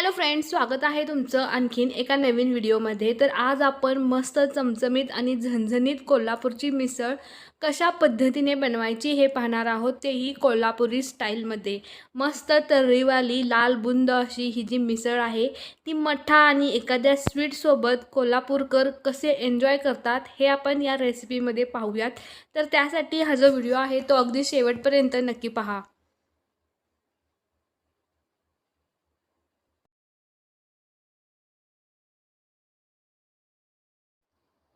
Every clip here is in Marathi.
हॅलो फ्रेंड्स स्वागत आहे तुमचं आणखीन एका नवीन व्हिडिओमध्ये. तर आज आपण मस्त चमचमीत आणि झणझणीत कोल्हापूरची मिसळ कशा पद्धतीने बनवायची हे पाहणार आहोत तेही कोल्हापुरी स्टाईलमध्ये. मस्त तर्रीवाली लाल बुंद अशी ही जी मिसळ आहे ती मठ्ठा आणि एखाद्या स्वीटसोबत कोल्हापूरकर कसे एन्जॉय करतात हे आपण या रेसिपीमध्ये पाहूयात. तर त्यासाठी हा जो व्हिडिओ आहे तो अगदी शेवटपर्यंत नक्की पहा.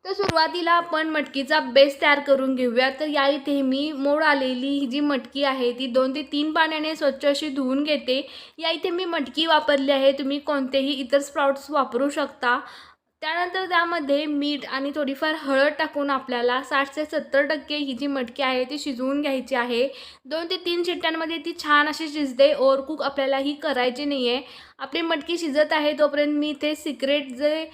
तर सुरुवातीला आपण मटकीचा बेस तयार करून घेऊया. तर या इथे मी मोड आलेली ही जी मटकी आहे ती दोन ते तीन पाण्याने स्वच्छ अशी धुवून घेते. या इथे मी मटकी वापरली आहे. तुम्ही कोणतेही इतर स्प्राउट्स वापरू शकता. त्यानंतर त्यामध्ये मीठ आणि थोडीफार हळद टाकून आपल्याला साठ ते सत्तर टक्के ही जी मटकी आहे ती शिजवून घ्यायची आहे. दोन ते तीन शिट्ट्यांमध्ये ती छान अशी शिजते. ओव्हरकुक आपल्याला ही करायची नाही आहे आपली मटकी शिजत आहे तोपर्यंत मी इथे सिक्रेट जे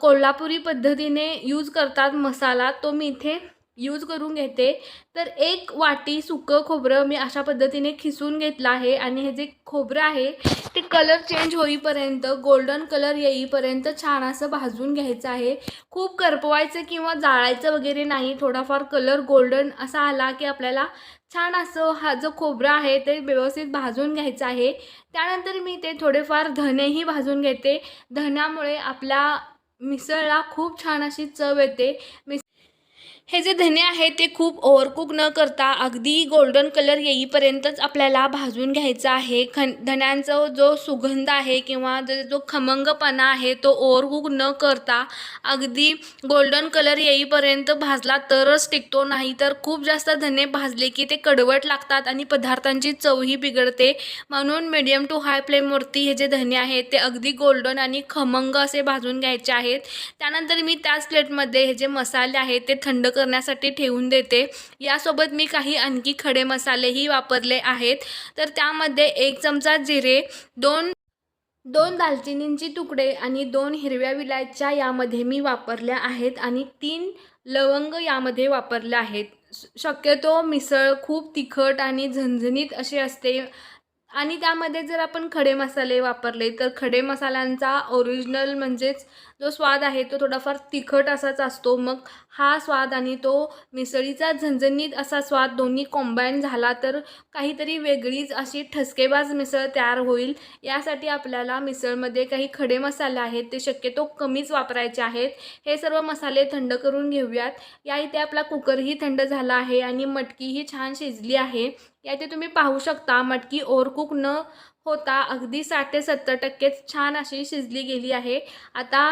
कोल्हापुरी पद्धतीने यूज करतात मसाला तो मी इथे यूज करून घेते. तर एक वाटी सुकं खोबरं मी अशा पद्धतीने खिसून घेतलं आहे आणि हे जे खोबरं आहे ते कलर चेंज होईपर्यंत गोल्डन कलर येईपर्यंत छान असं भाजून घ्यायचं आहे. खूप करपवायचं किंवा जाळायचं वगैरे नाही थोडाफार कलर गोल्डन असा आला की आपल्याला छान असं हा जो खोबरं आहे ते व्यवस्थित भाजून घ्यायचं आहे. त्यानंतर मी ते थोडेफार धनेही भाजून घेते. धण्यामुळे आपल्या मिसळला खूप छान अशी चव येते. मिस हे जे धने आहेत ते खूप ओव्हरकुक न करता अगदी गोल्डन कलर येईपर्यंतच आपल्याला भाजून घ्यायचं आहे. खन धण्यांचा जो सुगंध आहे किंवा जो जो खमंगपणा आहे तो ओव्हरकुक न करता अगदी गोल्डन कलर येईपर्यंत भाजला तरच टिकतो. नाही तर खूप जास्त धने भाजले की ते कडवट लागतात आणि पदार्थांची चवही बिघडते. म्हणून मीडियम टू हाय फ्लेमवरती हे जे धने आहेत ते अगदी गोल्डन आणि खमंग असे भाजून घ्यायचे आहेत. त्यानंतर मी त्याच प्लेटमध्ये हे जे मसाले आहेत ते थंड करण्यासाठी ठेवून देते. यासोबत मी काही आणखी खडे मसालेही वापरले आहेत. तर त्यामध्ये एक चमचा जिरे दोन दोन दालचिनींची तुकडे आणि दोन हिरव्या विलायच्या यामध्ये मी वापरल्या आहेत आणि तीन लवंग यामध्ये वापरल्या आहेत. श- शक्यतो मिसळ खूप तिखट आणि झणझणीत अशी असते. आणि त्यामध्ये जर आपण खडे मसाले वापरले तर खडे मसाल्यांचा ओरिजिनल म्हणजेच जो स्वाद आहे तो थोडाफार तिखट असाच असतो. मग हा स्वाद आणि तो मिसळीचा झणझणीत असा स्वाद दोन्ही कॉम्बाईन झाला तर काहीतरी वेगळीच अशी ठसकेबाज मिसळ तयार होईल. यासाठी आपल्याला मिसळमध्ये काही खडे मसाले आहेत ते शक्यतो कमीच वापरायचे आहेत. हे सर्व मसाले थंड करून घेऊयात. या इथे आपला कुकरही थंड झाला आहे आणि मटकीही छान शिजली आहे. या इथे तुम्ही पाहू शकता. मटकी ओव्हरकुक न होता अगदी साठ ते सत्तर टक्केच छान अशी शिजली गेली आहे. आता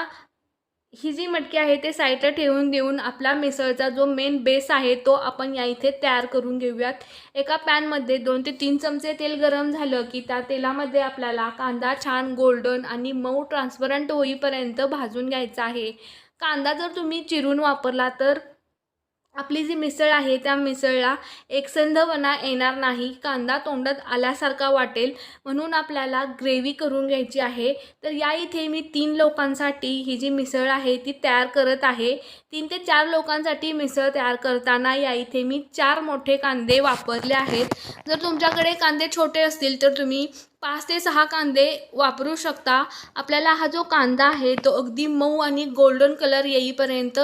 ही जी मटकी आहे ते साईडला ठेवून देऊन आपला मिसळचा जो मेन बेस आहे तो आपण या इथे तयार करून घेऊयात. एका पॅनमध्ये दोन ते तीन चमचे तेल गरम झालं की त्या तेलामध्ये आपल्याला कांदा छान गोल्डन आणि मऊ ट्रान्सपरंट होईपर्यंत भाजून घ्यायचा आहे. कांदा जर तुम्ही चिरून वापरला तर आपली जी मिसळ आहे त्या मिसळला एकसंधपणा येणार नाही. कांदा तोंडात आल्यासारखा वाटेल म्हणून आपल्याला ग्रेव्ही करून घ्यायची आहे. तर या इथे मी तीन लोकांसाठी ही जी मिसळ आहे ती तयार करत आहे. तीन ते चार लोकांसाठी मिसळ तयार करताना या इथे मी चार मोठे कांदे वापरले आहेत. जर तुमच्याकडे कांदे छोटे असतील तर तुम्ही पाच ते सहा कांदे वापरू शकता. आपल्याला हा जो कांदा आहे तो अगदी मऊ आणि गोल्डन कलर येईपर्यंत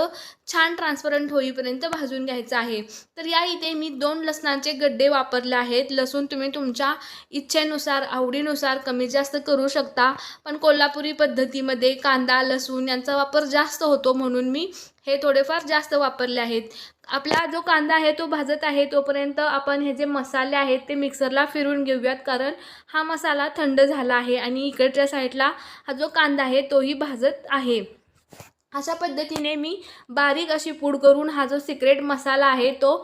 छान ट्रान्सपरंट होईपर्यंत भाजून घ्यायचा आहे. तर या इथे मी दोन लसणाचे गड्डे वापरले आहेत. लसूण तुम्ही तुमच्या इच्छेनुसार आवडीनुसार कमी जास्त करू शकता. पण कोल्हापुरी पद्धतीमध्ये कांदा लसूण यांचा वापर जास्त होतो म्हणून मी हे थोडेफार जास्त वापरले आहेत. आपला जो कांदा आहे तो भाजत आहे तोपर्यंत आपण हे जे मसाले आहेत ते मिक्सरला फिरून घेऊयात. कारण हा मसाला थंड झाला आहे आणि इकडच्या साईडला हा जो कांदा आहे तोही भाजत आहे. अशा पद्धतीने मी बारीक अशी पूड करून हा जो सिक्रेट मसाला आहे तो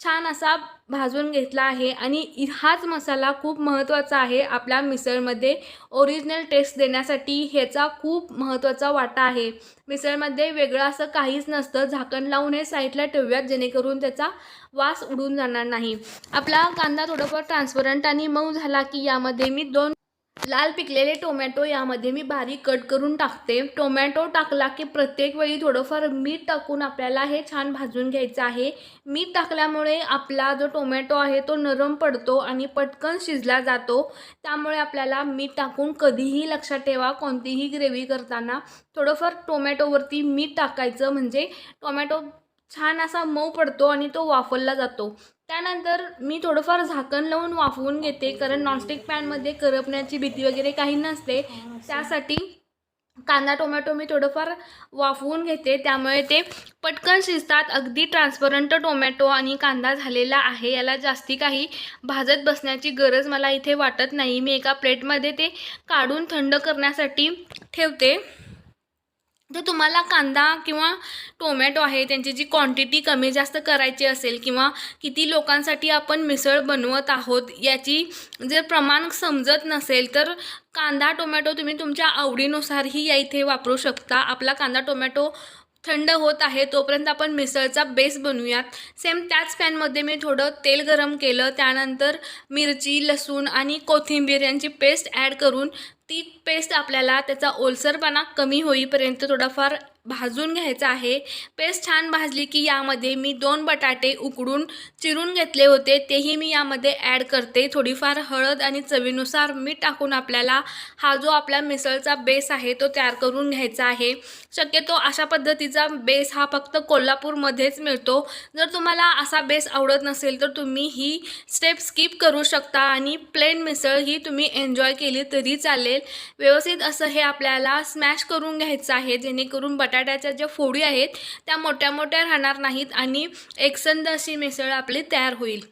छान असा भाजून घेतला आहे. आणि हाच मसाला खूप महत्त्वाचा आहे आपल्या मिसळमध्ये. ओरिजिनल टेस्ट देण्यासाठी ह्याचा खूप महत्त्वाचा वाटा आहे. मिसळमध्ये वेगळं असं काहीच नसतं. झाकण लावून हे साईडला ठेवूयात जेणेकरून त्याचा वास उडून जाणार नाही. आपला कांदा थोडाफार ट्रान्सपरंट आणि मऊ झाला की यामध्ये मी दोन लाल पिकलेले टोमॅटो यामध्ये मी बारीक कट करून टाकते. टोमॅटो टाकला की प्रत्येक वेळी थोडंफार मीठ टाकून आपल्याला हे छान भाजून घ्यायचं आहे. मीठ टाकल्यामुळे आपला जो टोमॅटो आहे तो नरम पडतो आणि पटकन शिजला जातो. त्यामुळे आपल्याला मीठ टाकून कधीही लक्षात ठेवा कोणतीही ग्रेव्ही करताना. थोडंफार टोमॅटोवरती मीठ टाकायचं म्हणजे टोमॅटो छान असा मऊ पडतो आणि तो वाफरला जातो. त्यानंतर मी थोडंफार झाकण लावून वाफवून घेते कारण नॉनस्टिक पॅनमध्ये करपण्याची भीती वगैरे काही नसते. त्यासाठी कांदा टोमॅटो मी थोडंफार वाफवून घेते. त्यामुळे ते पटकन शिजतात. अगदी ट्रान्सपरंट टोमॅटो आणि कांदा झालेला आहे. याला जास्ती काही भाजत बसण्याची गरज मला इथे वाटत नाही. मी एका प्लेटमध्ये ते काढून थंड करण्यासाठी ठेवते. तर तुम्हाला कांदा किंवा टोमॅटो आहे त्यांची जी क्वांटिटी कमी जास्त करायची असेल किंवा किती लोकांसाठी आपण मिसळ बनवत आहोत याची जर प्रमाण समजत नसेल तर कांदा टोमॅटो तुम्ही तुमच्या आवडीनुसारही या इथे वापरू शकता. आपला कांदा टोमॅटो थंड होत आहे तोपर्यंत आपण मिसळचा बेस बनवूयात सेम त्याच पॅनमध्ये मी थोडं तेल गरम केलं त्यानंतर मिरची लसूण आणि कोथिंबीर यांची पेस्ट ॲड करून ती पेस्ट आपल्याला त्याचा ओलसरपणा कमी होईपर्यंत थोडाफार भाजून घ्यायचा आहे. पेस्ट छान भाजली की यामध्ये मी दोन बटाटे उकडून चिरून घेतले होते. तेही मी यामध्ये ॲड करते. थोडीफार हळद आणि चवीनुसार मीठ टाकून आपल्याला हा जो आपला मिसळचा बेस आहे तो तयार करून घ्यायचा आहे. शक्यतो अशा पद्धतीचा बेस हा फक्त कोल्हापूरमध्येच मिळतो. जर तुम्हाला असा बेस आवडत नसेल तर तुम्ही ही स्टेप स्किप करू शकता आणि प्लेन मिसळ ही तुम्ही एन्जॉय केली तरी चालेल. व्यवस्थित असं हे आपल्याला स्मॅश करून घ्यायचं आहे. जेणेकरून बटाट्याच्या ज्या फोडी आहेत त्या मोठ्या मोठ्या राहणार नाहीत आणि एकसंध अशी मिसळ आपली तयार होईल.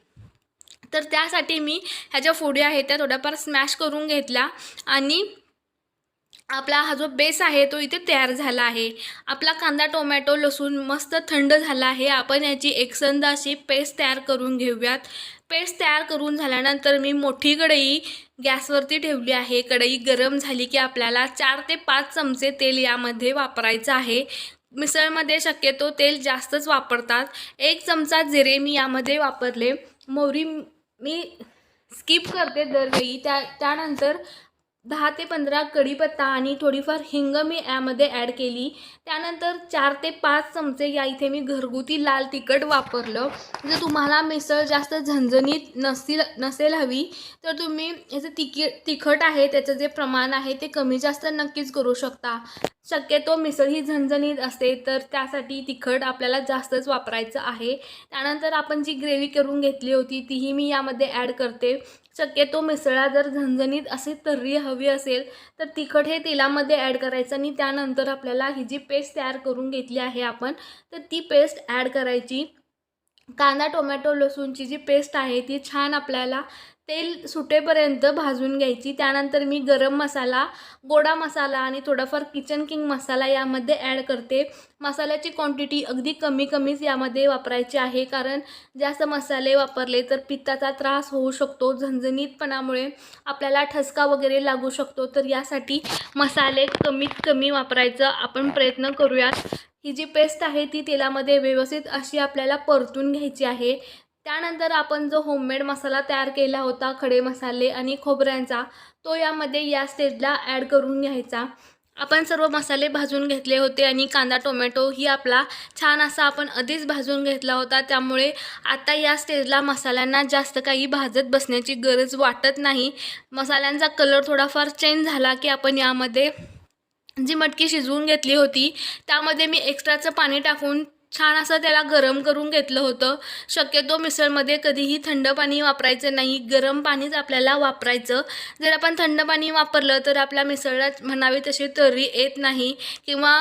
तर त्यासाठी मी ह्या ज्या फोडी आहेत त्या थोड्याफार स्मॅश करून घेतल्या आणि आपला हा जो बेस आहे तो इथे तयार झाला आहे. आपला कांदा टोमॅटो लसूण मस्त थंड झाला आहे. आपण याची एकसंध अशी पेस्ट तयार करून घेऊयात. पेस्ट तयार करून झाल्यानंतर मी मोठी कढई गॅसवरती ठेवली आहे. कढई गरम झाली की आपल्याला चार ते पाच चमचे तेल यामध्ये वापरायचं आहे. मिसळमध्ये शक्यतो तेल जास्तच वापरतात. एक चमचा जिरे मी यामध्ये वापरले. मोहरी मी स्किप करते दरवेळी. त्या त्यानंतर दहा ते पंधरा कढीपत्ता आणि थोडीफार हिंग मी यामध्ये ॲड केली. त्यानंतर चार ते पाच चमचे या इथे मी घरगुती लाल तिखट वापरलं. जर तुम्हाला मिसळ जास्त झणझणीत नसतील नसेल हवी तर तुम्ही याचं तिकी तिखट आहे त्याचं जे प्रमाण आहे ते कमी जास्त नक्कीच करू शकता. शक्यतो मिसळ ही झणझणीत असते तर त्यासाठी तिखट आपल्याला जास्तच वापरायचं आहे. त्यानंतर आपण जी ग्रेव्ही करून घेतली होती तीही मी यामध्ये ॲड करते. शक्यतो मिसळा जर झणझणीत असे तर्री हवी असेल तर तिखट हे तेलामध्ये ॲड करायचं आणि त्यानंतर आपल्याला ही जी पेस्ट तयार करून घेतली आहे आपण तर ती पेस्ट ॲड करायची. कांदा टोमॅटो लसूणची जी पेस्ट आहे ती छान आपल्याला तेल सुटेपर्यंत भाजून घ्यायची. त्यानंतर मी गरम मसाला गोडा मसाला आणि थोडाफार किचन किंग मसाला यामध्ये ॲड करते. मसाल्याची क्वांटिटी अगदी कमी कमीच यामध्ये वापरायची आहे. कारण जास्त मसाले वापरले तर पित्ताचा त्रास होऊ शकतो. झणझणीतपणामुळे आपल्याला ठसका वगैरे लागू शकतो. तर यासाठी मसाले कमीत कमी वापरायचं आपण प्रयत्न करूयात. ही जी पेस्ट आहे ती तेलामध्ये व्यवस्थित अशी आपल्याला परतून घ्यायची आहे. त्यानंतर आपण जो होममेड मसाला तयार केला होता खडे मसाले आणि खोबऱ्यांचा तो यामध्ये या स्टेजला ॲड करून घ्यायचा. आपण सर्व मसाले भाजून घेतले होते आणि कांदा टोमॅटो ही आपला छान असा आपण आधीच भाजून घेतला होता. त्यामुळे आता या स्टेजला मसाल्यांना जास्त काही भाजत बसण्याची गरज वाटत नाही. मसाल्यांचा कलर थोडाफार चेंज झाला की आपण यामध्ये जी मटकी शिजवून घेतली होती त्यामध्ये मी एक्स्ट्राचं पाणी टाकून छान असं त्याला गरम करून घेतलं होतं. शक्यतो मिसळमध्ये कधीही थंड पाणी वापरायचं नाही गरम पाणीच आपल्याला वापरायचं. जर आपण थंड पाणी वापरलं तर आपल्या मिसळला म्हणावे तशी तर्री येत नाही किंवा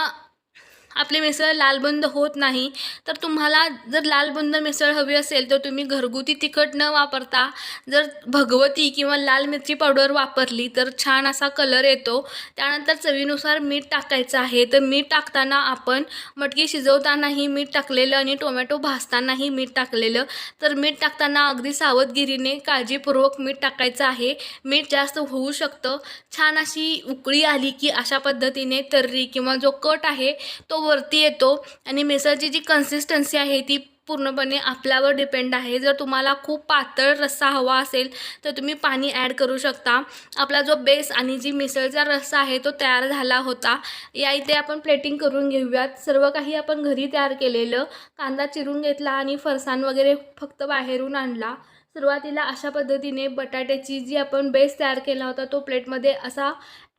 आपली मिसळ लालबंद होत नाही तर तुम्हाला जर लालबुंद मिसळ हवी असेल तर तुम्ही घरगुती तिखट न वापरता जर भगवती किंवा लाल मिरची पावडर वापरली तर छान असा कलर येतो. त्यानंतर चवीनुसार मीठ टाकायचं आहे तर मीठ टाकताना आपण मटकी शिजवतानाही मीठ टाकलेलं आणि टोमॅटो भाजतानाही मीठ टाकलेलं. तर मीठ टाकताना अगदी सावधगिरीने काळजीपूर्वक मीठ टाकायचं आहे. मीठ जास्त होऊ शकतं. छान अशी उकळी आली की अशा पद्धतीने तर्री किंवा जो कट आहे तो वरती येतो आणि मिसळची जी कन्सिस्टन्सी आहे ती पूर्णपणे आपल्यावर डिपेंड आहे. जर तुम्हाला खूप पातळ रस्सा हवा असेल तर तुम्ही पाणी ॲड करू शकता. आपला जो बेस आणि जी मिसळचा रस्सा आहे तो तयार झाला होता. या इथे आपण प्लेटिंग करून घेऊयात. सर्व काही आपण घरी तयार केलेलं. कांदा चिरून घेतला आणि फरसाण वगैरे फक्त बाहेरून आणला. सुरुवातीला अशा पद्धतीने बटाट्याची जी आपण बेस तयार केला होता तो प्लेटमध्ये असा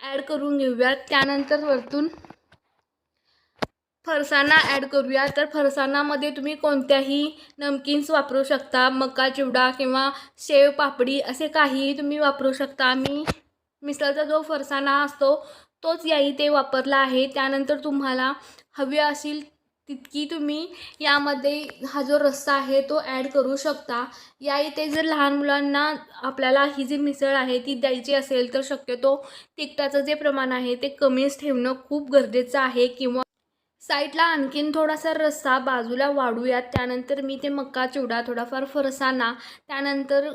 ॲड करून घेऊयात. त्यानंतर वरतून फरसाणा ॲड करूया. तर फरसाणामध्ये तुम्ही कोणत्याही नमकीन्स वापरू शकता. मका चिवडा किंवा शेव पापडी असे काहीही तुम्ही वापरू शकता. मी मिसळचा जो फरसाणा असतो तोच या इथे वापरला आहे. त्यानंतर तुम्हाला हवी असेल तितकी तुम्ही यामध्ये हा जो रस्सा आहे तो ॲड करू शकता. या इथे जर लहान मुलांना आपल्याला ही जी मिसळ आहे ती द्यायची असेल तर शक्यतो तिखटाचं जे प्रमाण आहे ते कमीच ठेवणं खूप गरजेचं आहे किंवा साईडला आणखीन थोडासा रस्सा बाजूला वाढूयात. त्यानंतर मी ते मक्का चिवडा थोडाफार फरसाणा त्यानंतर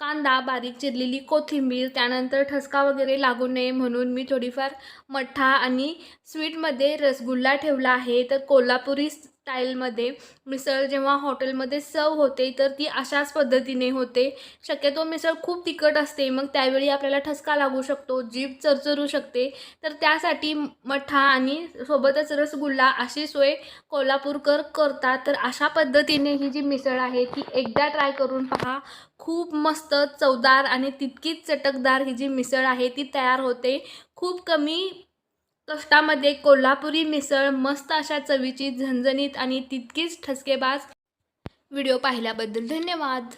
कांदा बारीक चिरलेली कोथिंबीर त्यानंतर ठसका वगैरे लागू नये म्हणून मी थोडीफार मठ्ठा आणि स्वीटमध्ये रसगुल्ला ठेवला आहे. तर कोल्हापुरी स्टाईलमध्ये मिसळ जेव्हा हॉटेलमध्ये सर्व होते तर ती अशाच पद्धतीने होते. शक्यतो मिसळ खूप तिखट असते मग त्यावेळी आपल्याला ठसका लागू शकतो जीभ चरचरू शकते. तर त्यासाठी मठ्ठा आणि सोबतच रसगुल्ला अशी सोय कोल्हापूरकर करतात. तर अशा पद्धतीने ही जी मिसळ आहे ती एकदा ट्राय करून पहा. खूप मस्त चवदार आणि तितकीच चटकदार ही जी मिसळ आहे ती तयार होते. खूप कमी कष्टामध्ये कोल्हापुरी मिसळ मस्त अशा चवीची झणझणीत आणि तितकीच ठसकेबाज व्हिडिओ पाहिल्याबद्दल धन्यवाद.